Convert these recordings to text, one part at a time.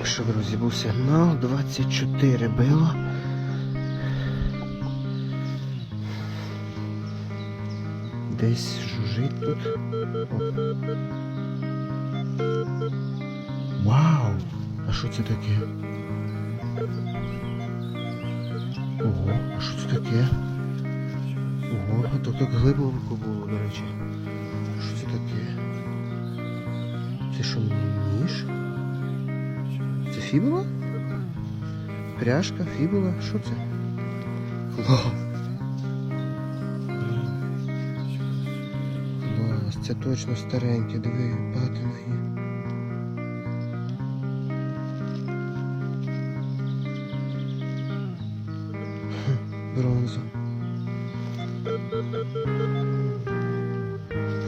Так що, друзі, був сигнал 24 било. Десь жужить тут. Оп. Вау! А що це таке? Ого, а що це таке? Ого, а то так глибоко було, до речі. Що це таке? Це що, ніж? Фібула? Пряжка, фібула, що це? Клас. Клас, це точно стареньке, диви. Хм, Бронза.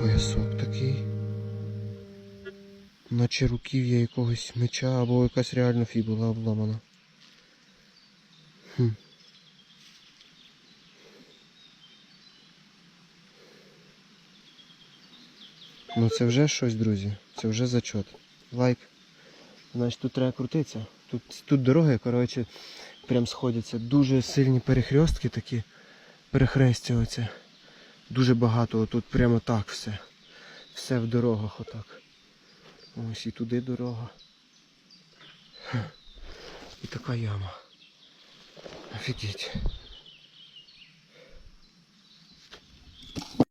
Поясок такий. Наче руків'я якогось меча або якась реально фібула обламана. Хм. Ну це вже щось, друзі. Це вже зачот. Лайк. Значить тут треба крутитися. Тут, тут дороги, коротше, прям сходяться. Дуже сильні перехрестки такі. Перехрестя оце. Дуже багато. Тут прямо так все. Все в дорогах отак. Ось і туди дорога. І така яма. Офігеть.